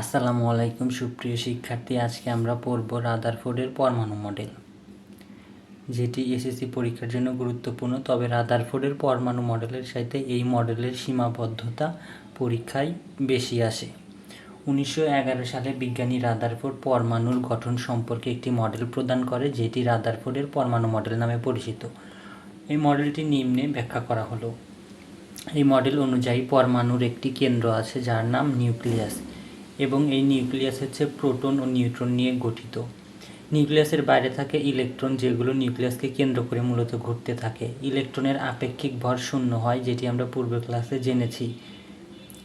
আসসালামু আলাইকুম, সুপ্রিয় শিক্ষার্থী। আজকে আমরা পড়ব রাদারফোর্ডের পরমাণু মডেল যেটি এসএসসি পরীক্ষার জন্য গুরুত্বপূর্ণ, তবে রাদারফোর্ডের পরমাণু মডেলের সাথে এই মডেলের সীমাবদ্ধতা পরীক্ষায় বেশি আসে। উনিশশো এগারো সালে বিজ্ঞানী রাদারফোর্ড পরমাণুর গঠন সম্পর্কে একটি মডেল প্রদান করে, যেটি রাদারফোর্ডের পরমাণু মডেল নামে পরিচিত। এই মডেলটি নিম্নে ব্যাখ্যা করা হলো। এই মডেল অনুযায়ী পরমাণুর একটি কেন্দ্র আছে, যার নাম নিউক্লিয়াস। এবং এই নিউক্লিয়াস হচ্ছে প্রোটন ও নিউট্রন নিয়ে গঠিত। নিউক্লিয়াসের বাইরে থাকে ইলেকট্রন, যেগুলো নিউক্লিয়াসকে কেন্দ্র করে মূলত ঘুরতে থাকে। ইলেকট্রনের আপেক্ষিক ভর শূন্য হয়, যেটি আমরা পূর্বের ক্লাসে জেনেছি।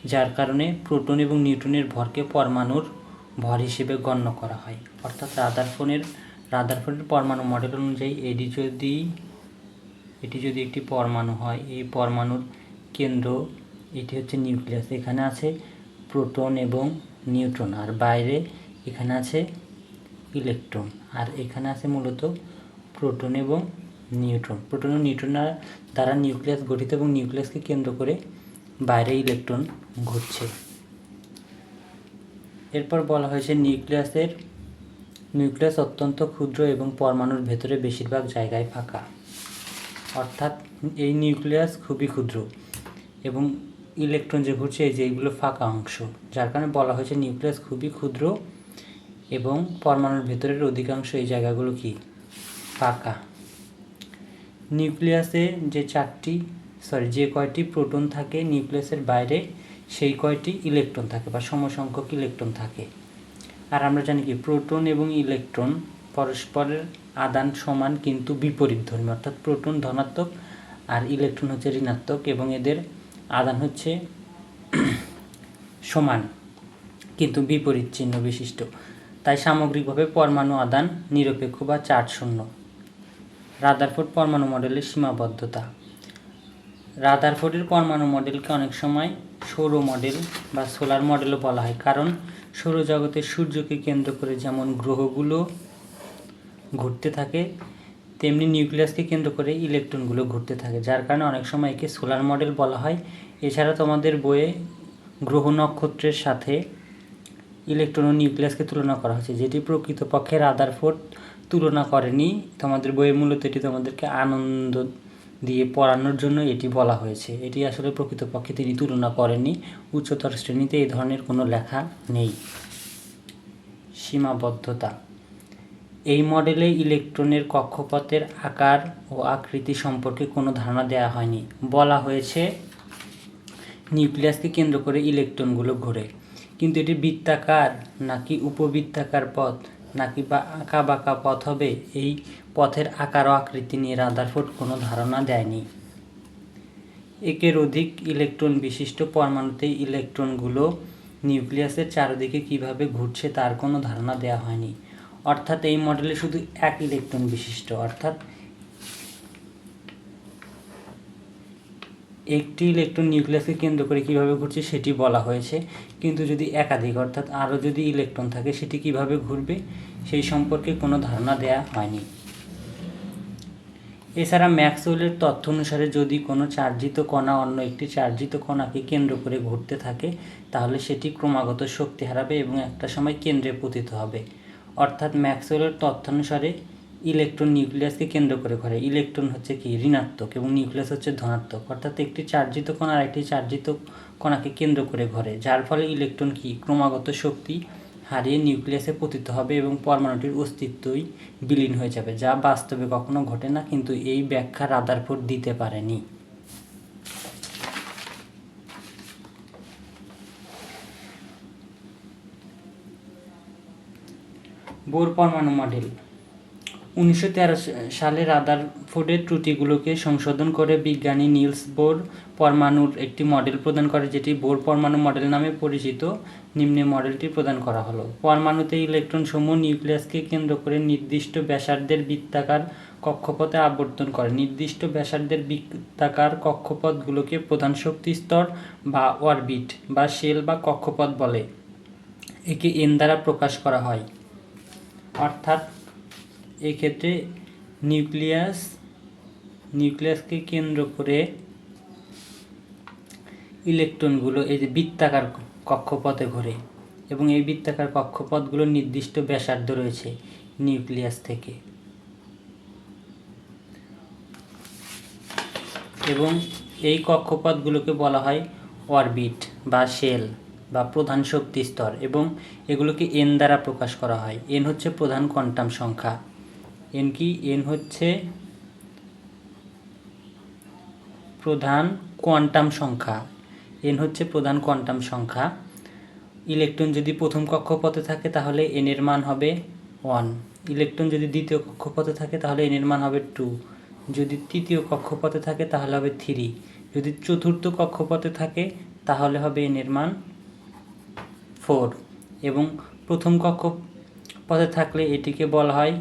যার কারণে প্রোটন এবং নিউট্রনের ভরকে পরমাণুর ভর হিসেবে গণ্য করা হয়। অর্থাৎ রাদারফোনের রাদারফোনের পরমাণু মডেল অনুযায়ী এটি যদি এটি যদি একটি পরমাণু হয়, এই পরমাণুর কেন্দ্র, এটি হচ্ছে নিউক্লিয়াস। এখানে আছে প্রোটন এবং নিউট্রন, আর বাইরে এখানে আছে ইলেকট্রন, আর এখানে আছে মূলত প্রোটন এবং নিউট্রন। প্রোটন ও নিউট্রন দ্বারা নিউক্লিয়াস গঠিত এবং নিউক্লিয়াসকে কেন্দ্র করে বাইরে ইলেকট্রন ঘুরছে এরপর বলা হয়েছে নিউক্লিয়াসের, নিউক্লিয়াস অত্যন্ত ক্ষুদ্র এবং পরমাণুর ভেতরে বেশিরভাগ জায়গায় ফাঁকা। অর্থাৎ এই নিউক্লিয়াস খুবই ক্ষুদ্র এবং ইলেকট্রন যে ঘুরছে, এই যে ফাঁকা অংশ, যার কারণে বলা হয়েছে নিউক্লিয়াস খুবই ক্ষুদ্র এবং পরমাণুর ভেতরের অধিকাংশ এই জায়গাগুলো কি? ফাঁকা। নিউক্লিয়াসে যে চারটি সরি যে কয়টি প্রোটন থাকে নিউক্লিয়াসের বাইরে, সেই কয়টি ইলেকট্রন থাকে বা সমসংখ্যক ইলেকট্রন থাকে। আর আমরা জানি কি, প্রোটন এবং ইলেকট্রন পরস্পরের আদান সমান কিন্তু বিপরীত ধর্মী, অর্থাৎ প্রোটন ধনাত্মক আর ইলেকট্রন হচ্ছে ঋণাত্মক এবং এদের আদান হচ্ছে সমান কিন্তু বিপরীত চিহ্ন বিশিষ্ট। তাই সামগ্রিকভাবে পরমাণু আদান, নিরপেক্ষ বা চার্জ শূন্য রাদারফোর্ড পরমাণু মডেলের সীমাবদ্ধতা। রাদারফোর্ডের পরমাণু মডেলকে অনেক সময় সৌর মডেল বা সোলার মডেলও বলা হয়, কারণ সৌরজগতের সূর্যকে কেন্দ্র করে যেমন গ্রহগুলো ঘুরতে থাকে তেমনি নিউক্লিয়াসকে কেন্দ্র করে ইলেকট্রনগুলো ঘুরতে থাকে, যার কারণে অনেক সময় একে সোলার মডেল বলা হয়। এছাড়া তোমাদের বইয়ে গ্রহ নক্ষত্রের সাথে ইলেকট্রন ও নিউক্লিয়াসকে তুলনা করা হয়েছে, যেটি প্রকৃতপক্ষে রাদারফোর্ড তুলনা করেনি। তোমাদের বইয়ে মূলত এটি তোমাদেরকে আনন্দ দিয়ে পড়ানোর জন্য এটি বলা হয়েছে। এটি আসলে প্রকৃতপক্ষে তিনি তুলনা করেননি। উচ্চতর শ্রেণীতে এই ধরনের কোনো লেখা নেই। সীমাবদ্ধতা। এই মডেলে ইলেকট্রনের কক্ষপথের আকার ও আকৃতি সম্পর্কে কোনো ধারণা দেওয়া হয়নি। বলা হয়েছে, নিউক্লিয়াসকে কেন্দ্র করে ইলেকট্রনগুলো ঘোরে। কিন্তু এটি বৃত্তাকার নাকি উপবৃত্তাকার পথ নাকি বা আঁকা বাঁকা পথ হবে, এই পথের আকার ও আকৃতি নিয়ে রাদারফোর্ড কোনো ধারণা দেয়নি। একের অধিক ইলেকট্রন বিশিষ্ট পরমাণুতে ইলেকট্রনগুলো নিউক্লিয়াসের চারদিকে কীভাবে ঘুরছে তার কোনো ধারণা দেওয়া হয়নি। অর্থাৎ এই মডেলে শুধু এক ইলেকট্রন বিশিষ্ট, অর্থাৎ একটি ইলেকট্রন নিউক্লিয়াসকে কেন্দ্র করে কীভাবে ঘুরছে সেটি বলা হয়েছে। কিন্তু যদি একাধিক, অর্থাৎ আরও যদি ইলেকট্রন থাকে, সেটি কীভাবে ঘুরবে সেই সম্পর্কে কোনো ধারণা দেয়া হয়নি। এছাড়া ম্যাক্সওয়েলের তথ্য অনুসারে যদি কোনো চার্জিত কণা অন্য একটি চার্জিত কণাকে কেন্দ্র করে ঘুরতে থাকে, তাহলে সেটি ক্রমাগত শক্তি হারাবে এবং একটা সময় কেন্দ্রে পতিত হবে। অর্থাৎ ম্যাক্সওয়েলের তথ্যানুসারে ইলেকট্রন নিউক্লিয়াসকে কেন্দ্র করে ঘরে। ইলেকট্রন হচ্ছে কি? ঋণাত্মক এবং নিউক্লিয়াস হচ্ছে ধনাত্মক। অর্থাৎ একটি চার্জিত কণা আর একটি চার্জিত কণাকে কেন্দ্র করে ঘরে। যার ফলে ইলেকট্রন কি? ক্রমাগত শক্তি হারিয়ে নিউক্লিয়াসে পতিত হবে এবং পরমাণুটির অস্তিত্বই বিলীন হয়ে যাবে, যা বাস্তবে কখনো ঘটে না, কিন্তু এই ব্যাখ্যা রাদারফোর্ড দিতে পারেনি। বোর পরমাণু মডেল। উনিশশো সালে রাদারফোর্ডের ত্রুটিগুলোকে সংশোধন করে বিজ্ঞানী নিলস বোর পরমাণুর একটি মডেল প্রদান করে, যেটি বোর পরমাণু মডেল নামে পরিচিত। নিম্নে মডেলটি প্রদান করা হলো। পরমাণুতে ইলেকট্রন সমূহ নিউক্লিয়াসকে কেন্দ্র করে নির্দিষ্ট ব্যাসার্ধের বৃত্তাকার কক্ষপথে আবর্তন করে। নির্দিষ্ট ব্যাসার্ধের বৃত্তাকার কক্ষপথগুলোকে প্রধান শক্তি স্তর বা অরবিট বা শেল বা কক্ষপথ বলে। একে এন দ্বারা প্রকাশ করা হয়। অর্থাৎ এক্ষেত্রে নিউক্লিয়াস, নিউক্লিয়াসকে কেন্দ্র করে ইলেকট্রনগুলো এই যে বৃত্তাকার কক্ষপথে ঘোরে এবং এই বৃত্তাকার কক্ষপথগুলোর নির্দিষ্ট ব্যাসার্ধ রয়েছে নিউক্লিয়াস থেকে। এবং এই কক্ষপথগুলোকে বলা হয় অরবিট বা শেল। বা প্রধান শক্তি স্তর এবং এগুলোকে এন দ্বারা প্রকাশ করা হয়। এন হচ্ছে প্রধান কোয়ান্টাম সংখ্যা। এন কি? এন হচ্ছে প্রধান কোয়ান্টাম সংখ্যা। এন হচ্ছে প্রধান কোয়ান্টাম সংখ্যা। ইলেকট্রন যদি প্রথম কক্ষপথে থাকে, তাহলে এন এর মান হবে ওয়ান। ইলেকট্রন যদি দ্বিতীয় কক্ষপথে থাকে, তাহলে এন এর মান হবে টু। যদি তৃতীয় কক্ষপথে থাকে, তাহলে হবে থ্রি। যদি চতুর্থ কক্ষপথে থাকে, তাহলে হবে এন এর মান ফোর এবং প্রথম কক্ষপথে থাকলে এটিকে বলা হয়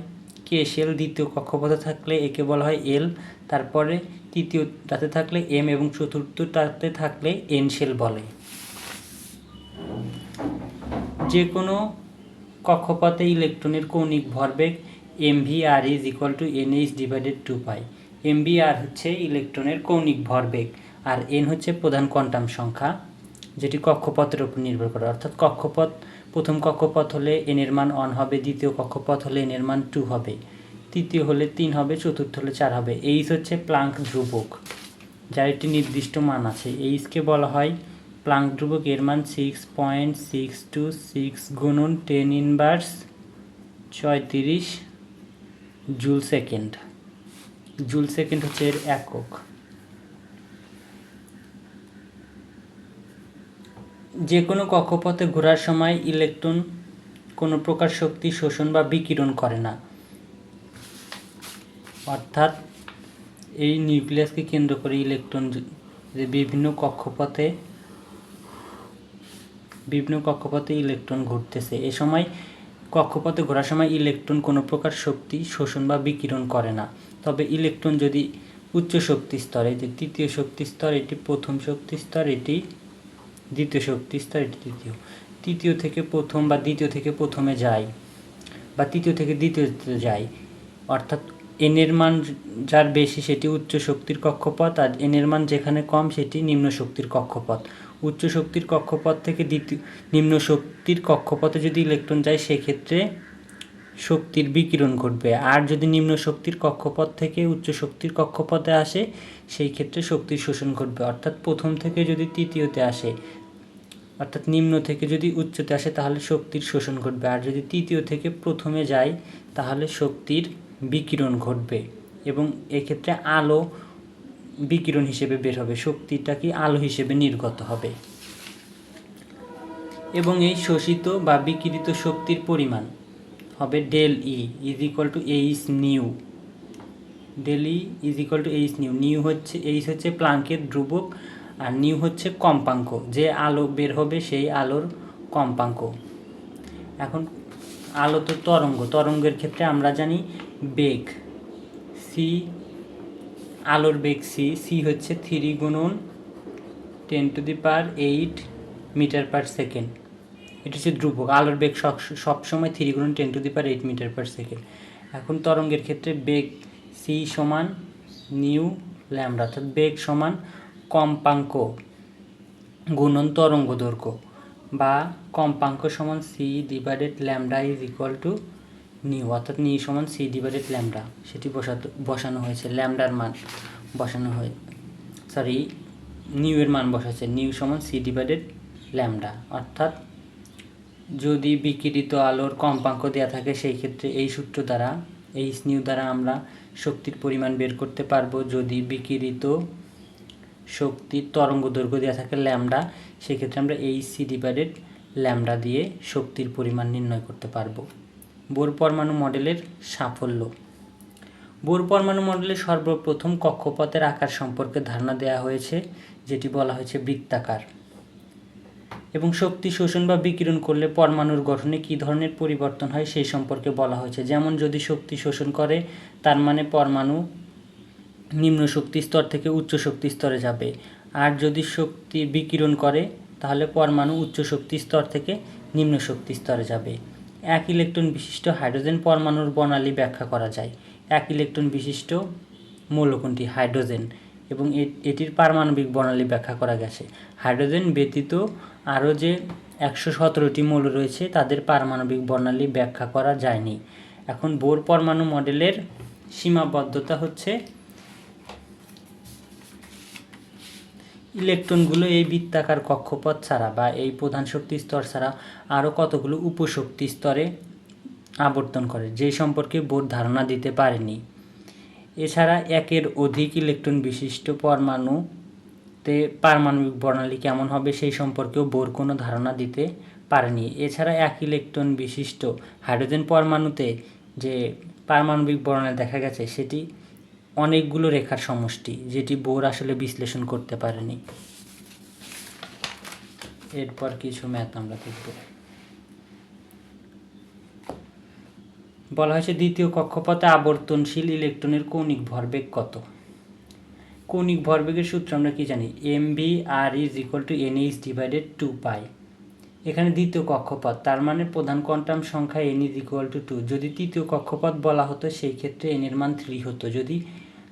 কে শেল দ্বিতীয় কক্ষপথে থাকলে একে বলা হয় এল, তারপরে তৃতীয়টাতে থাকলে এম এবং চতুর্থটাতে থাকলে এন শেল বলে। যে কোনো কক্ষপথে ইলেকট্রনের কৌণিক ভরবেগ M V R is equal to N H divided to pi M V R হচ্ছে ইলেকট্রনের কৌণিক ভরবেগ আর এন হচ্ছে প্রধান কোয়ান্টাম সংখ্যা। যেটি কক্ষপথের উপর নির্ভর করে। অর্থাৎ কক্ষপথ, প্রথম কক্ষপথ হলে এন এর মান অন হবে, দ্বিতীয় কক্ষপথ হলে এন এর মান টু হবে, তৃতীয় হলে তিন হবে, চতুর্থ হলে চার হবে। এইচ হচ্ছে প্লাঙ্ক ধ্রুবক, যার একটি নির্দিষ্ট মান আছে। এইচকে বলা হয় প্লাঙ্ক ধ্রুবক, এর মান six point six two six গুণন টেন ইনভার্স ছয়ত্রিশ জুল সেকেন্ড জুল সেকেন্ড হচ্ছে এর একক। যে কোনো কক্ষপথে ঘোরার সময় ইলেকট্রন কোনো প্রকার শক্তি শোষণ বা বিকিরণ করে না। অর্থাৎ এই নিউক্লিয়াসকে কেন্দ্র করে ইলেকট্রন যে বিভিন্ন কক্ষপথে বিভিন্ন কক্ষপথে ইলেকট্রন ঘুরতেছে। এ সময় কক্ষপথে ঘোরার সময় ইলেকট্রন কোনো প্রকার শক্তি শোষণ বা বিকিরণ করে না। তবে ইলেকট্রন যদি উচ্চ শক্তি স্তর এটি তৃতীয় শক্তি স্তর, এটি প্রথম শক্তি স্তর, এটি দ্বিতীয় শক্তি স্তর তৃতীয়। তৃতীয় থেকে প্রথম বা দ্বিতীয় থেকে প্রথমে যায় বা তৃতীয় থেকে দ্বিতীয়তে যায় অর্থাৎ এনের মান যার বেশি সেটি উচ্চ শক্তির কক্ষপথ আর এনের মান যেখানে কম সেটি নিম্ন শক্তির কক্ষপথ। উচ্চ শক্তির কক্ষপথ থেকে দ্বিতীয়, নিম্ন শক্তির কক্ষপথে যদি ইলেকট্রন যায়, সেক্ষেত্রে শক্তির বিকিরণ ঘটবে। আর যদি নিম্ন শক্তির কক্ষপথ থেকে উচ্চ শক্তির কক্ষপথে আসে, সেই ক্ষেত্রে শক্তির শোষণ ঘটবে। অর্থাৎ প্রথম থেকে যদি তৃতীয়তে আসে অর্থাৎ নিম্ন থেকে যদি উচ্চতে আসে তাহলে শক্তির শোষণ ঘটবে। আর যদি তৃতীয় থেকে প্রথমে যায় তাহলে শক্তির বিকিরণ ঘটবে এবং এক্ষেত্রে আলো বিকিরণ হিসেবে বের হবে। শক্তিটা কি? আলো হিসেবে নির্গত হবে। এবং এই শোষিত বা বিকিরিত শক্তির পরিমাণ হবে del E is equal to H nu. Del E is equal to H nu. Nu হচ্ছে, এইচ হচ্ছে প্লাঙ্কের ধ্রুবক আর নিউ হচ্ছে কম্পাঙ্ক। যে আলো বের হবে সেই আলোর কম্পাঙ্ক। এখন আলো তো তরঙ্গ। তরঙ্গের ক্ষেত্রে আমরা জানি বেগ। সি আলোর বেগ সি সি হচ্ছে থ্রি গুণন ten to the power eight meter per second এটা হচ্ছে ধ্রুবক। আলোর বেগ সব সবসময় থ্রি গুণন ten to the power eight meter per second এখন তরঙ্গের ক্ষেত্রে বেগ সি সমান নিউ ল্যামডা। অর্থাৎ বেগ সমান কম্পাঙ্ক গুণন তরঙ্গ দৈর্ঘ্য বা কম্পাঙ্ক সমান C divided lambda is equal to nu অর্থাৎ নিউ সমান সি ডিভাইডেড ল্যামডা সেটি বসাতে, বসানো হয়েছে ল্যামডার মান বসানো হয়ে সরি নিউ এর মান বসাচ্ছে নিউ সমান সি ডিভাইডেড ল্যামডা অর্থাৎ যদি বিকিরিত আলোর কম্পাঙ্ক দেওয়া থাকে, সেই ক্ষেত্রে এই সূত্র দ্বারা এই নিউ দ্বারা আমরা শক্তির পরিমাণ বের করতে পারব। যদি বিকিরিত শক্তির তরঙ্গ দৈর্ঘ্য দেওয়া থাকে ল্যামডা সেক্ষেত্রে আমরা এই সি ডিভাইডেড ল্যামডা দিয়ে শক্তির পরিমাণ নির্ণয় করতে পারব। বোর পরমাণু মডেলের সাফল্য। বোর পরমাণু মডেলের সর্বপ্রথম কক্ষপথের আকার সম্পর্কে ধারণা দেওয়া হয়েছে, যেটি বলা হয়েছে বৃত্তাকার। এবং শক্তি শোষণ বা বিকিরণ করলে পরমাণুর গঠনে কী ধরনের পরিবর্তন হয় সেই সম্পর্কে বলা হয়েছে। যেমন যদি শক্তি শোষণ করে, তার মানে পরমাণু নিম্ন শক্তি স্তর থেকে উচ্চ শক্তি স্তরে যাবে। আর যদি শক্তি বিকিরণ করে, তাহলে পরমাণু উচ্চ শক্তি স্তর থেকে নিম্ন শক্তি স্তরে যাবে। এক ইলেকট্রন বিশিষ্ট হাইড্রোজেন পরমাণুর বর্ণালী ব্যাখ্যা করা যায়। এক ইলেকট্রন বিশিষ্ট মৌল কোনটি হাইড্রোজেন এবং এটির পারমাণবিক বর্ণালী ব্যাখ্যা করা গেছে। হাইড্রোজেন ব্যতীত আরও যে একশো সতেরোটি মৌল রয়েছে, তাদের পারমাণবিক বর্ণালী ব্যাখ্যা করা যায়নি। এখন বোর পরমাণু মডেলের সীমাবদ্ধতা হচ্ছে ইলেকট্রনগুলো এই বৃত্তাকার কক্ষপথ ছাড়া বা এই প্রধান শক্তি স্তর ছাড়া আরও কতগুলো উপশক্তি স্তরে আবর্তন করে, যে সম্পর্কে বোর ধারণা দিতে পারেনি। এছাড়া একের অধিক ইলেকট্রন বিশিষ্ট পরমাণুতে পারমাণবিক বর্ণালী কেমন হবে সেই সম্পর্কেও বোর কোনো ধারণা দিতে পারেনি। এছাড়া এক ইলেকট্রন বিশিষ্ট হাইড্রোজেন পরমাণুতে যে পারমাণবিক বর্ণালী দেখা গেছে, সেটি অনেকগুলো রেখার সমষ্টি, যেটি বোর আসলে বিশ্লেষণ করতে পারেনি। এরপর কিছু ম্যাথ আমরা দেখব। বলা হয়েছে দ্বিতীয় কক্ষপথে আবর্তনশীল ইলেকট্রনের কৌণিক ভরবেগ কত? কৌণিক ভরবেগের সূত্র আমরা কি জানি? M B R is equal to N H divided to pi এখানে দ্বিতীয় কক্ষপথ, তার মানে প্রধান কোয়ান্টাম সংখ্যা N is equal to two যদি তৃতীয় কক্ষপথ বলা হতো, সেই ক্ষেত্রে এন এর মান থ্রি হতো। যদি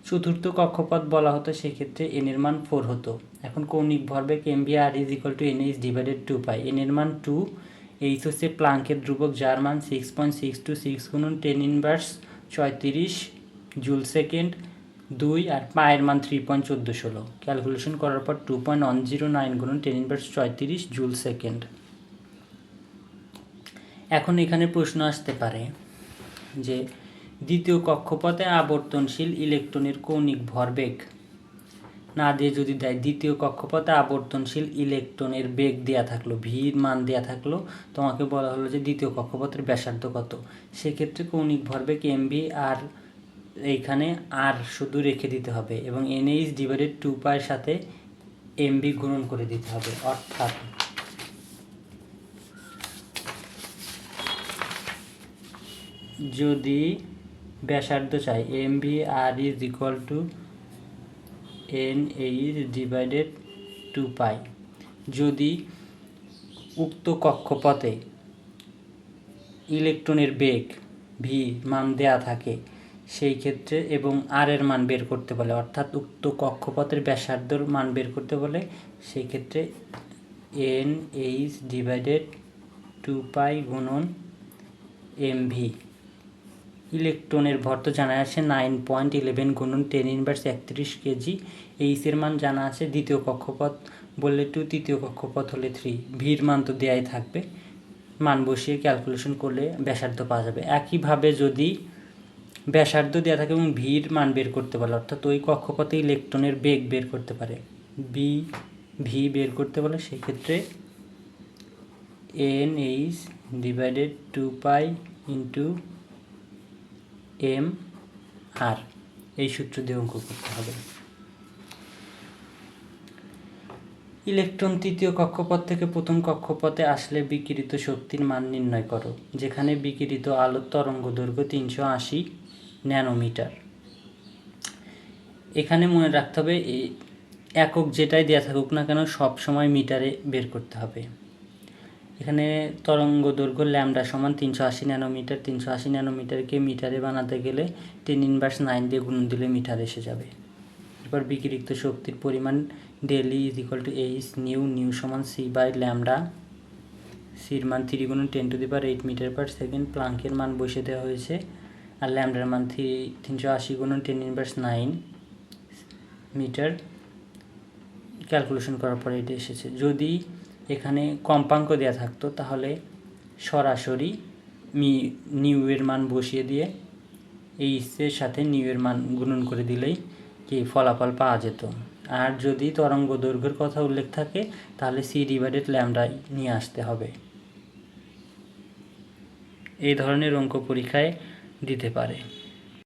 চতুর্থ কক্ষপথ বলা হতো, সেক্ষেত্রে এন এর মান ফোর হতো। এখন কৌণিক ভরবেগ M B R is equal to N H divided to pi N এর মান টু এইচ হচ্ছে প্লাঙ্কের ধ্রুবক, যার মান six point six two six গুণন টেন ইনভার্স ছয়ত্রিশ জুল সেকেন্ড দুই আর পায়ের মান থ্রি পয়েন্ট চোদ্দ ষোলো। ক্যালকুলেশন করার পর two point one zero nine গুণন টেন ইনভার্স ছয়ত্রিশ জুল সেকেন্ড এখন এখানে প্রশ্ন আসতে পারে যে দ্বিতীয় কক্ষপথে আবর্তনশীল ইলেকট্রনের কৌণিক ভরবেগ। না দিয়ে যদি দেয় দ্বিতীয় কক্ষপথে আবর্তনশীল ইলেকট্রনের বেগ দেয়া থাকল ভির মান দেয়া থাকল, তোমাকে বলা হলো যে দ্বিতীয় কক্ষপথের ব্যাসার্ধ কত? সেক্ষেত্রে কৌণিক ভরবেগ এমবি আর এইখানে আর শুধু রেখে দিতে হবে এবং এনএইচ ডিভাইডেড টু পায়ের সাথে এমবি গুণন করে দিতে হবে, অর্থাৎ যদি ব্যাসার্ধ চাই M B R is equal to N H divided to pi যদি উক্ত কক্ষপথে ইলেকট্রনের বেগ ভি মান দেয়া থাকে, সেই ক্ষেত্রে এবং আর এর মান বের করতে বলে, অর্থাৎ উক্ত কক্ষপথের ব্যাসার্ধর মান বের করতে বলে, সেই ক্ষেত্রে N H divided to pi গুণন এম ভি ইলেকট্রনের ভর তো জানা আছে নাইন পয়েন্ট ইলেভেন গুণন টেন ইনভার্স একত্রিশ কেজি। এইচের মান জানা আছে দ্বিতীয় কক্ষপথ বললে টু তৃতীয় কক্ষপথ হলে থ্রি ভির মান তো দেয়াই থাকবে। মান বসিয়ে ক্যালকুলেশন করলে ব্যাসার্ধ পাওয়া যাবে। একইভাবে যদি ব্যাসার্ধ দেওয়া থাকে এবং ভির মান বের করতে পারে অর্থাৎ ওই কক্ষপথে ইলেকট্রনের বেগ বের করতে পারে। বি ভি বের করতে বলে সেই ক্ষেত্রে N H divided to pi into M R এই সূত্র দিয়ে অঙ্ক করতে হবে। ইলেকট্রন তৃতীয় কক্ষপথ থেকে প্রথম কক্ষপথে আসলে বিকিরিত শক্তির মান নির্ণয় করো, যেখানে বিকিরিত আলোর তরঙ্গ দৈর্ঘ্য তিনশো আশি ন্যানোমিটার। এখানে মনে রাখতে হবে একক যেটাই দেওয়া থাকুক না কেন সব সময় মিটারে বের করতে হবে। এখানে তরঙ্গ দৈর্ঘ্য ল্যামডা সমান তিনশো আশি ন্যানোমিটার। তিনশো আশি ন্যানোমিটারকে মিটারে বানাতে গেলে টেন ইনভার্স নাইন দিয়ে গুণ দিলে মিটার এসে যাবে। এরপর বিকিরিত শক্তির পরিমাণ del E is equal to H nu nu সমান সি বাই ল্যামডা। সির মান থ্রি গুণ ten to the power eight meter per second, প্লাঙ্কের মান বসে দেওয়া হয়েছে। আর ল্যামডার মান থ্রি তিনশো আশি গুণ ten inverse nine meter. Calculation করার পরে এটা এসেছে। যদি এখানে কম্পাঙ্ক দেওয়া থাকতো, তাহলে সরাসরি মি নিউ এর মান বসিয়ে দিয়ে এইচের সাথে নিউ এর মান গুণন করে দিলেই কি ফলাফল পাওয়া যেত। আর যদি তরঙ্গ দৈর্ঘ্যের কথা উল্লেখ থাকে, তাহলে সি ডিভাইডেড ল্যামডা নিয়ে আসতে হবে। এই ধরনের অঙ্ক পরীক্ষায় দিতে পারে।